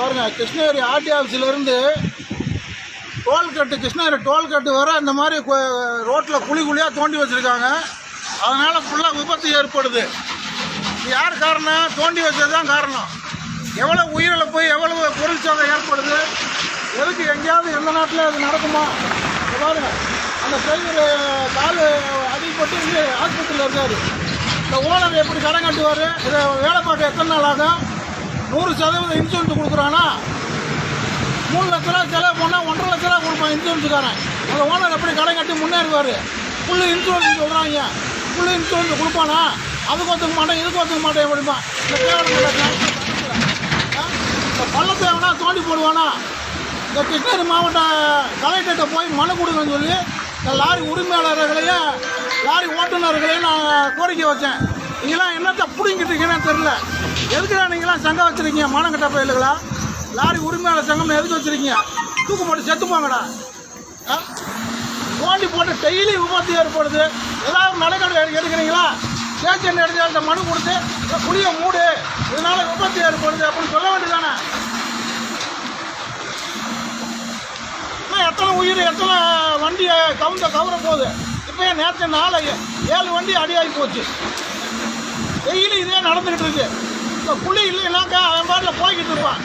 பாருங்க Krishnagiri RT ஆஃபீஸிலேருந்து toll gate Krishnagiri toll gate வர இந்த மாதிரி ரோட்டில் குழி குழியாக தோண்டி வச்சுருக்காங்க. அதனால் ஃபுல்லாக விபத்து ஏற்படுது. யார் காரணம்? தோண்டி வச்சது தான் காரணம். எவ்வளோ உயிரிழப்பு எவ்வளவு பொருள் சேதம் ஏற்படுது? எதுக்கு எங்கேயாவது எந்த நாட்டில் அது நடக்குமா? இங்க பாருங்க. அந்த டிரைவர் கால் அடிப்பட்டு இங்கே ஆஸ்பத்திரியில் இருக்காரு. இந்த ஓனர் எப்படி கடன் கட்டுவார்? இதை வேலை பார்க்க எத்தனை நாள் ஆகும்? நூறு சதவீதம் இன்சூரன்ஸ் கொடுக்குறானா? மூணு லட்ச ரூபா செலவு பண்ணால் ஒன்றரை லட்ச ரூபா கொடுப்பான் இன்சூரன்ஸுக்காரன் அந்த ஓனர் எப்படி கடை கட்டி முன்னேறுவார்? ஃபுல்லு இன்சூரன்ஸ் சொல்கிறாங்க ஃபுல்லு இன்சூரன்ஸ் கொடுப்பானா? அதுக்கு ஒத்துக்க மாட்டேன் இதுக்கு ஒத்துக்க மாட்டேன் எப்படிமா இந்த தேவையான இந்த பள்ளத்தை எவனா தோண்டி போடுவானா? இந்த கிருஷ்ணகிரி மாவட்ட கலெக்டர்கிட்ட போய் மனு கொடுங்கன்னு சொல்லி இந்த லாரி உரிமையாளர்களையும் லாரி ஓட்டுநர்களையும் நான் கோரிக்கை வச்சேன். நீங்களாம் என்னத்தை பிடிங்கிட்டு தெரில எதுக்குடா நீங்களாம் சங்கம் வச்சுருக்கீங்க? மானங்கட்ட பயிலுங்களா? லாரி உரிமையாளர் சங்கம்னு எதுக்கு வச்சுருக்கீங்க? தூக்கு போட்டு செத்துப்பாங்கடா ஓண்டி போட்டு டெய்லி விபத்து ஏற்படுது. ஏதாவது நடைக்கடை எடுக்கிறீங்களா? ஸ்டேஷன் எடுத்து மனு கொடுத்து இந்த மூடு. இதனால் விபத்து ஏற்படுது அப்படின்னு சொல்ல வேண்டியதானே எத்தனை உயிர் எத்தனை வண்டியை கவுந்த கவர போகுது இப்போ நேற்று நாளை ஏழு வண்டி அடியாகி போச்சு. டெய்லி இதே நடந்துக்கிட்டு இருக்கு. இந்த புளி இல்லைன்னாக்கா அவன் பாட்டில் போய்கிட்டு இருப்பான்.